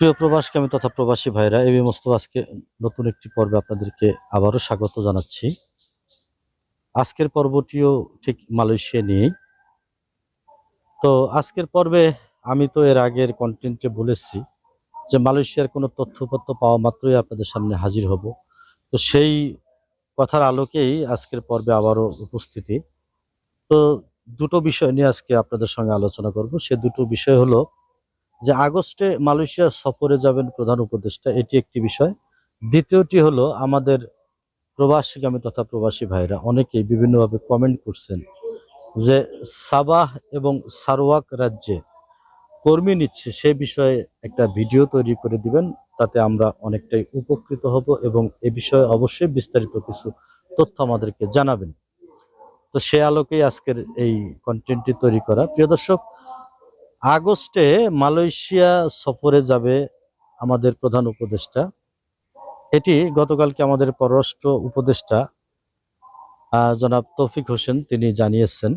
প্রিয় প্রবাসকামী তথা প্রবাসী ভাইরা এবি মোস্তফা আজকে নতুন একটি পর্বে আপনাদেরকে আবারও স্বাগত জানাচ্ছি। আজকের পর্বটিও ঠিক মালয়েশিয়া নিয়েই। তো আজকের পর্বে আমি তো এর আগের কন্টেন্টে বলেছি যে মালয়েশিয়ার কোনো তথ্যপত্র পাওয়া মাত্রই আপনাদের সামনে হাজির হব। তো সেই কথার আলোকেই আজকের পর্বে আবারও উপস্থিতি। তো দুটো বিষয় নিয়ে আজকে আপনাদের সঙ্গে আলোচনা করব। সে দুটো বিষয় হলো যে আগস্টে মালয়েশিয়া সফরে যাবেন প্রধান উপদেষ্টা, এটি একটি বিষয়। দ্বিতীয়টি হলো আমাদের প্রবাসীগামী তথা প্রবাসী ভাইরা, অনেকেই বিভিন্নভাবে কমেন্ট করছেন যে সাবাহ এবং সারওয়াক রাজ্যে কর্মী নিচ্ছে, সে বিষয়ে একটা ভিডিও তৈরি করে দিবেন, তাতে আমরা অনেকটাই উপকৃত হব এবং এ বিষয়ে অবশ্যই বিস্তারিত কিছু তথ্য আমাদেরকে জানাবেন। তো সে আলোকেই আজকের এই কন্টেন্টটি তৈরি করা। প্রিয় দর্শক আগস্টে মালয়েশিয়া সফরে যাবে আমাদের প্রধান উপদেষ্টা। এটি গতকালকে আমাদের পররাষ্ট্র উপদেষ্টা জনাব তৌফিক হোসেন তিনি জানিয়েছেন।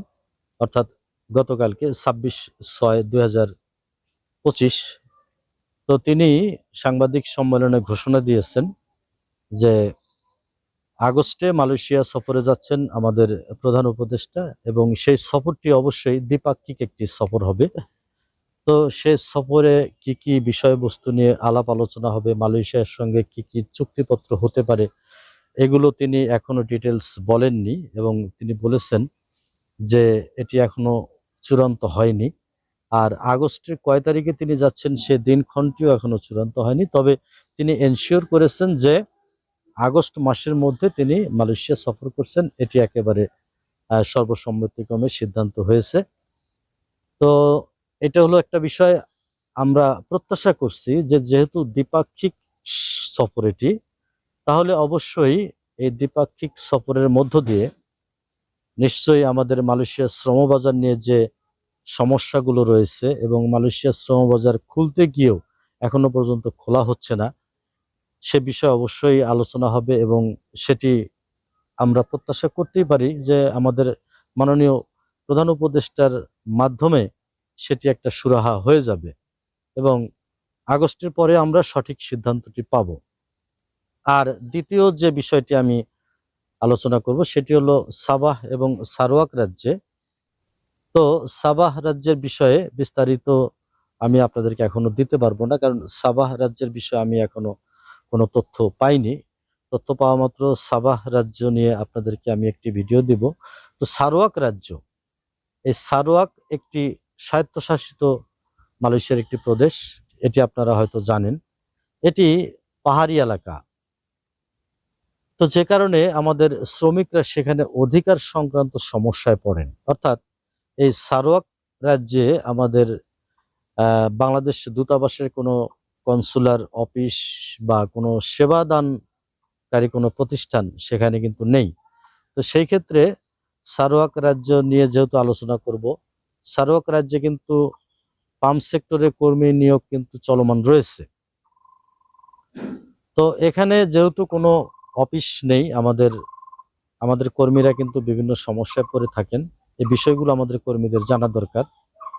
অর্থাৎ গতকালকে ছাব্বিশ ছয় দুই তো তিনি সাংবাদিক সম্মেলনে ঘোষণা দিয়েছেন যে আগস্টে মালয়েশিয়া সফরে যাচ্ছেন আমাদের প্রধান উপদেষ্টা এবং সেই সফরটি অবশ্যই দ্বিপাক্ষিক একটি সফর হবে। তো সে সফরে কি কি বিষয়বস্তু নিয়ে আলাপ আলোচনা হবে, মালয়েশিয়ার সঙ্গে কি কি চুক্তিপত্র হতে পারে, এগুলো তিনি এখনও ডিটেলস বলেননি এবং তিনি বলেছেন যে এটি এখনও চূড়ান্ত হয়নি। আর আগস্টের কয় তারিখে তিনি যাচ্ছেন সে দিনক্ষণটিও এখনও চূড়ান্ত হয়নি। তবে তিনি এনশিওর করেছেন যে আগস্ট মাসের মধ্যে তিনি মালয়েশিয়া সফর করছেন। এটি একেবারে সর্বসম্মতিক্রমে সিদ্ধান্ত হয়েছে। তো এটা হলো একটা বিষয় আমরা প্রত্যাশা করছি যে যেহেতু দ্বিপাক্ষিক সফর এটি, তাহলে অবশ্যই এই দ্বিপাক্ষিক সফরের মধ্য দিয়ে নিশ্চয়ই আমাদের মালয়েশিয়ার শ্রমবাজার নিয়ে যে সমস্যাগুলো রয়েছে এবং মালয়েশিয়ার শ্রমবাজার খুলতে গিয়েও এখনও পর্যন্ত খোলা হচ্ছে না, সে বিষয়ে অবশ্যই আলোচনা হবে এবং সেটি আমরা প্রত্যাশা করতেই পারি যে আমাদের মাননীয় প্রধান উপদেষ্টার মাধ্যমে সেটি একটা সুরাহা হয়ে যাবে এবং আগস্টের পরে আমরা সঠিক সিদ্ধান্তটি পাব। আর দ্বিতীয় যে বিষয়টি আমি আলোচনা করব সেটি হলো সাবাহ এবং সারোয়াক রাজ্যে। তো সাবাহ রাজ্যের বিষয়ে বিস্তারিত আমি আপনাদেরকে এখনও দিতে পারব না, কারণ সাবাহ রাজ্যের বিষয়ে আমি এখনও কোনো তথ্য পাইনি। তথ্য পাওয়া মাত্র সাবাহ রাজ্য নিয়ে আপনাদেরকে আমি একটি ভিডিও দিব। তো সারোয়াক রাজ্য, এই সারোয়াক একটি স্বায়ত্তশাসিত মালয়েশিয়ার একটি প্রদেশ, এটি আপনারা হয়তো জানেন। এটি পাহাড়ি এলাকা। তো যে কারণে আমাদের শ্রমিকরা সেখানে অধিকার সংক্রান্ত সমস্যায় পড়েন। অর্থাৎ এই সারোয়াক রাজ্যে আমাদের বাংলাদেশ দূতাবাসের কোনো কনসুলার অফিস বা কোনো সেবাদানকারী কোনো প্রতিষ্ঠান সেখানে কিন্তু নেই। তো সেই ক্ষেত্রে সারোয়াক রাজ্য নিয়ে যেহেতু আলোচনা করব সারওয়াক রাজ্যে কিন্তু পাম্প সেক্টরে কর্মী নিয়োগ কিন্তু চলমান রয়েছে। তো এখানে যেহেতু কোনো অফিস নেই, আমাদের আমাদের কর্মীরা কিন্তু বিভিন্ন সমস্যায় পড়ে থাকেন। এই বিষয়গুলো আমাদের কর্মীদের জানা দরকার।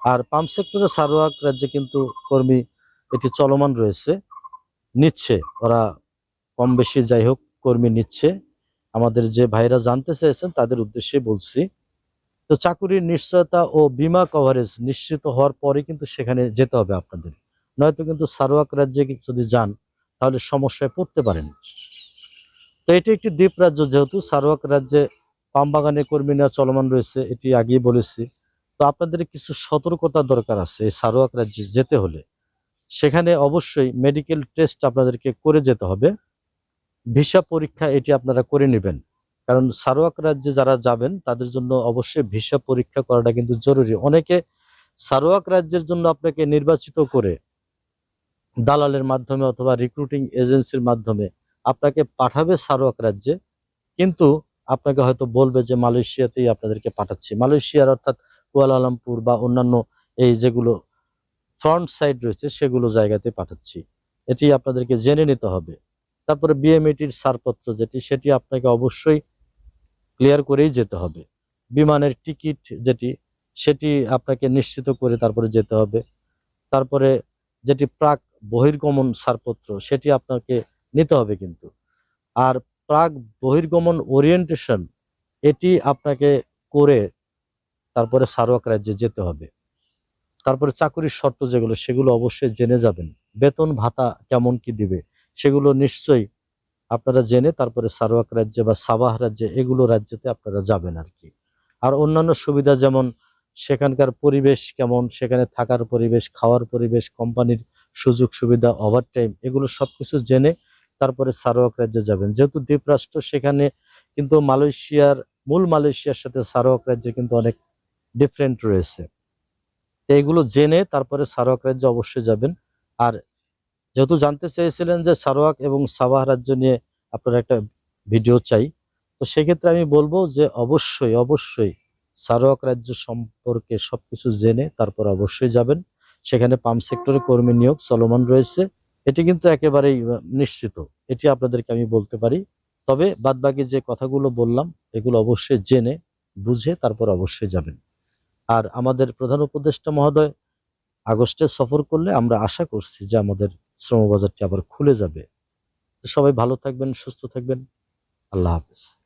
আর পাম্প সেক্টরে সারোয়াক রাজ্যে কিন্তু কর্মী এটি চলমান রয়েছে, নিচ্ছে। ওরা কম বেশি যাই হোক কর্মী নিচ্ছে। আমাদের যে ভাইরা জানতে চেয়েছেন তাদের উদ্দেশ্যে বলছি তো চাকুরির নিশ্চয়তা ও বিমা কভারেজ নিশ্চিত হওয়ার পরে কিন্তু সেখানে যেতে হবে আপনাদের। নয়তো কিন্তু সারোয়াক রাজ্যে যদি যান, তাহলে সমস্যায় পড়তে পারেন। তো এটি একটি দ্বীপ রাজ্য যেহেতু সারোয়াক রাজ্যে পাম বাগানে কর্মী নেওয়া চলমান রয়েছে, এটি আগেই বলেছি। তো আপনাদের কিছু সতর্কতা দরকার আছে এই সারোয়াক রাজ্যে যেতে হলে। সেখানে অবশ্যই মেডিকেল টেস্ট আপনাদেরকে করে যেতে হবে। ভিসা পরীক্ষা এটি আপনারা করে নেবেন। কারণ সারোয়াক রাজ্যে যারা যাবেন, তাদের জন্য অবশ্যই ভিসা পরীক্ষা করাটা কিন্তু জরুরি। অনেকে সারোয়াক রাজ্যের জন্য আপনাকে নির্বাচিত করে দালালের মাধ্যমে অথবা রিক্রুটিং এজেন্সির মাধ্যমে আপনাকে পাঠাবে সারোয়াক রাজ্যে, কিন্তু আপনাকে হয়তো বলবে যে মালয়েশিয়াতেই আপনাদেরকে পাঠাচ্ছি। মালয়েশিয়ার অর্থাৎ কুয়ালালামপুর বা অন্যান্য এই যেগুলো ফ্রন্ট সাইড রয়েছে, সেগুলো জায়গাতে পাঠাচ্ছি। এটি আপনাদেরকে জেনে নিতে হবে। তারপরে বিএমএটির ছাড়পত্র যেটি, সেটি আপনাকে অবশ্যই ক্লিয়ার করেই যেতে হবে। বিমানের টিকিট যেটি, সেটি আপনাকে নিশ্চিত করে তারপরে যেতে হবে। তারপরে যেটি প্রাক বহির্গমন ছাড়পত্র, সেটি আপনাকে নিতে হবে কিন্তু। আর প্রাক বহির্গমন ওরিয়েন্টেশন এটি আপনাকে করে তারপরে সারোয়াক রাজ্যে যেতে হবে। তারপরে চাকুরির শর্ত যেগুলো, সেগুলো অবশ্যই জেনে যাবেন। বেতন ভাতা কেমন কি দিবে, সেগুলো নিশ্চয়ই আপনারা জেনে তারপরে সারোয়াক রাজ্যে বা সাবাহ রাজ্যে এগুলো রাজ্যতে আপনারা যাবেন আর কি। আর অন্যান্য সুবিধা যেমন সেখানকার পরিবেশ কেমন, সেখানে থাকার পরিবেশ, খাওয়ার পরিবেশ, কোম্পানির সুযোগ সুবিধা ওভারটাইম এগুলো সব কিছু জেনে তারপরে সারোয়াক রাজ্যে যাবেন। যেহেতু দ্বীপরাষ্ট্র, সেখানে কিন্তু মালয়েশিয়ার, মূল মালয়েশিয়ার সাথে সারোয়াক রাজ্যে কিন্তু অনেক ডিফারেন্ট রয়েছে। তো এগুলো জেনে তারপরে সারোয়াক রাজ্যে অবশ্যই যাবেন। আর যেহেতু জানতে চেয়েছিলেন যে সারোয়াক এবং সাবাহ রাজ্য নিয়ে আপনার একটা ভিডিও চাই, তো সেক্ষেত্রে আমি বলব যে অবশ্যই অবশ্যই সারোয়াক রাজ্য সম্পর্কে সবকিছু জেনে তারপর অবশ্যই যাবেন। সেখানে পাম্প সেক্টরে কর্মী নিয়োগ চলমান রয়েছে। এটি কিন্তু একেবারেই নিশ্চিত, এটি আপনাদেরকে আমি বলতে পারি। তবে বাদবাকি যে কথাগুলো বললাম, এগুলো অবশ্যই জেনে, বুঝে তারপর অবশ্যই যাবেন। আর আমাদের প্রধান উপদেষ্টা মহোদয় আগস্টে সফর করলে আমরা আশা করছি যে আমাদের শ্রমবাজারটি আবার খুলে যাবে। সবাই ভালো থাকবেন সুস্থ থাকবেন। আল্লাহ হাফেজ।